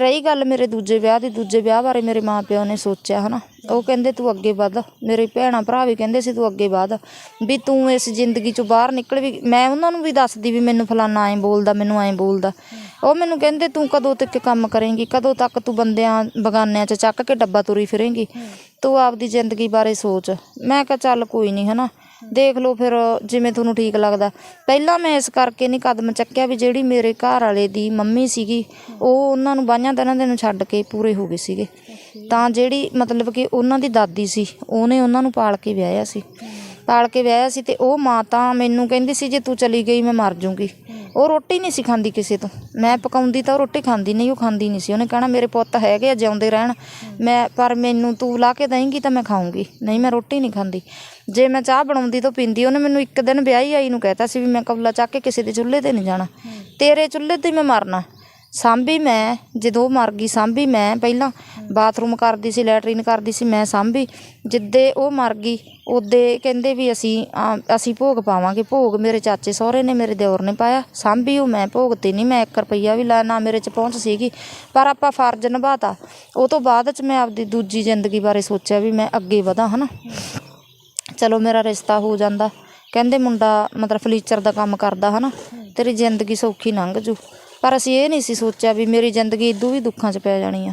ਰਹੀ ਗੱਲ ਮੇਰੇ ਦੂਜੇ ਵਿਆਹ ਦੀ, ਦੂਜੇ ਵਿਆਹ ਬਾਰੇ ਮੇਰੇ ਮਾਪਿਓ ਨੇ ਸੋਚਿਆ, ਹਨਾ। ਉਹ ਕਹਿੰਦੇ ਤੂੰ ਅੱਗੇ ਵੱਧ, ਮੇਰੇ ਭੈਣਾ ਭਰਾ ਵੀ ਕਹਿੰਦੇ ਸੀ ਤੂੰ ਅੱਗੇ ਵੱਧ। ਵੀ ਤੂੰ ਇਸ ਜ਼ਿੰਦਗੀ ਚੋਂ ਬਾਹਰ ਨਿਕਲ ਵੀ, ਮੈਂ ਉਹਨਾਂ ਨੂੰ ਵੀ ਦੱਸਦੀ ਵੀ ਮੈਨੂੰ ਫਲਾਨਾ ਐਂ ਬੋਲਦਾ, ਮੈਨੂੰ ਐਂ ਬੋਲਦਾ। ਉਹ ਮੈਨੂੰ ਕਹਿੰਦੇ ਤੂੰ ਕਦੋਂ ਤੱਕ ਕੰਮ ਕਰੇਂਗੀ, ਕਦੋਂ ਤੱਕ ਤੂੰ ਬੰਦਿਆਂ ਬਗਾਨਿਆਂ 'ਚ ਚੱਕ ਕੇ ਡੱਬਾ ਤੁਰੀ ਫਿਰੇਂਗੀ। ਤੂੰ ਆਪਦੀ ਜ਼ਿੰਦਗੀ ਬਾਰੇ ਸੋਚ। ਮੈਂ ਕਿਹਾ ਚੱਲ ਕੋਈ ਨਹੀਂ ਹਨਾ। ਦੇਖ ਲਓ ਫਿਰ ਜਿਵੇਂ ਤੁਹਾਨੂੰ ਠੀਕ ਲੱਗਦਾ। ਪਹਿਲਾਂ ਮੈਂ ਇਸ ਕਰਕੇ ਨਹੀਂ ਕਦਮ ਚੱਕਿਆ ਵੀ ਜਿਹੜੀ ਮੇਰੇ ਘਰ ਵਾਲੇ ਦੀ ਮੰਮੀ ਸੀਗੀ, ਉਹ ਉਹਨਾਂ ਨੂੰ ਬਾਹਾਂ ਦਿਨਾਂ ਦੇ ਨੂੰ ਛੱਡ ਕੇ ਪੂਰੇ ਹੋ ਗਏ ਸੀਗੇ। ਤਾਂ ਜਿਹੜੀ ਮਤਲਬ ਕਿ ਉਹਨਾਂ ਦੀ ਦਾਦੀ ਸੀ, ਉਹਨੇ ਉਹਨਾਂ ਨੂੰ ਪਾਲ ਕੇ ਵਿਆਹਿਆ ਸੀ। ਪਾਲ ਕੇ ਵਿਆਹਿਆ ਸੀ ਤੇ ਉਹ ਮਾਂ ਤਾਂ ਮੈਨੂੰ ਕਹਿੰਦੀ ਸੀ, ਜੇ ਤੂੰ ਚਲੀ ਗਈ ਮੈਂ ਮਰ ਜਾਊਂਗੀ ਉਹ ਰੋਟੀ ਨਹੀਂ ਸੀ ਖਾਂਦੀ ਕਿਸੇ ਤੋਂ। ਮੈਂ ਪਕਾਉਂਦੀ ਤਾਂ ਉਹ ਰੋਟੀ ਖਾਂਦੀ ਨਹੀਂ, ਉਹ ਖਾਂਦੀ ਨਹੀਂ ਸੀ। ਉਹਨੇ ਕਹਿਣਾ, ਮੇਰੇ ਪੁੱਤ ਹੈਗੇ ਆ, ਜਿਉਂਦੇ ਰਹਿਣ। ਮੈਂ, ਪਰ ਮੈਨੂੰ ਤੂੰ ਲਾ ਕੇ ਦੇਂਗੀ ਤਾਂ ਮੈਂ ਖਾਊਂਗੀ। ਨਹੀਂ, ਮੈਂ ਰੋਟੀ ਨਹੀਂ ਖਾਂਦੀ। ਜੇ ਮੈਂ ਚਾਹ ਬਣਾਉਂਦੀ ਤਾਂ ਪੀਂਦੀ। ਉਹਨੇ ਮੈਨੂੰ ਇੱਕ ਦਿਨ ਵਿਆਹੀ ਆਈ ਨੂੰ ਕਹਿਤਾ ਸੀ ਵੀ ਮੈਂ ਕਬਲਾ ਚੱਕ ਕੇ ਕਿਸੇ ਦੇ ਚੁੱਲ੍ਹੇ ਤੇ ਨਹੀਂ ਜਾਣਾ। ਤੇਰੇ ਚੁੱਲ੍ਹੇ ਤੇ ਹੀ ਮੈਂ ਮਰਨਾ। ਸਾਂਭੀ ਮੈਂ ਜਦੋਂ ਉਹ ਮਰ ਗਈ ਸਾਂਭੀ ਮੈਂ। ਪਹਿਲਾਂ ਬਾਥਰੂਮ ਕਰਦੀ ਸੀ ਲੈਟਰੀਨ ਕਰਦੀ ਸੀ ਮੈਂ ਸਾਂਭੀ ਜਿੱਦੇ ਉਹ ਮਰ ਗਈ ਉਹਦੇ ਕਹਿੰਦੇ ਵੀ ਅਸੀਂ ਆ, ਅਸੀਂ ਭੋਗ ਪਾਵਾਂਗੇ ਭੋਗ ਮੇਰੇ ਚਾਚੇ ਸਹੁਰੇ ਨੇ ਮੇਰੇ ਦਿਓਰ ਨੇ ਪਾਇਆ। ਸਾਂਭੀ ਉਹ ਮੈਂ ਭੋਗ ਤੇ ਨਹੀਂ ਮੈਂ 1 ਰੁਪਈਆ ਵੀ ਲਾ ਨਾ ਮੇਰੇ ਚ ਪਹੁੰਚ ਸੀਗੀ। ਪਰ ਆਪਾਂ ਫਰਜ਼ ਨਿਭਾਤਾ। ਉਹ ਤੋਂ ਬਾਅਦ ਚ ਮੈਂ ਆਪਦੀ ਦੂਜੀ ਜ਼ਿੰਦਗੀ ਬਾਰੇ ਸੋਚਿਆ ਵੀ ਮੈਂ ਅੱਗੇ ਵਧਾਂ ਹਨਾ। ਚਲੋ ਮੇਰਾ ਰਿਸ਼ਤਾ ਹੋ ਜਾਂਦਾ। ਕਹਿੰਦੇ ਮੁੰਡਾ ਮਤਲਬ ਫਰਨੀਚਰ ਦਾ ਕੰਮ ਕਰਦਾ ਹਨਾ। ਤੇਰੀ ਜ਼ਿੰਦਗੀ ਸੌਖੀ ਲੰਘ ਜੂ। ਪਰ ਅਸੀਂ ਇਹ ਨਹੀਂ ਸੀ ਸੋਚਿਆ ਵੀ ਮੇਰੀ ਜ਼ਿੰਦਗੀ ਇਦੋਂ ਵੀ ਦੁੱਖਾਂ 'ਚ ਪੈ ਜਾਣੀ ਆ।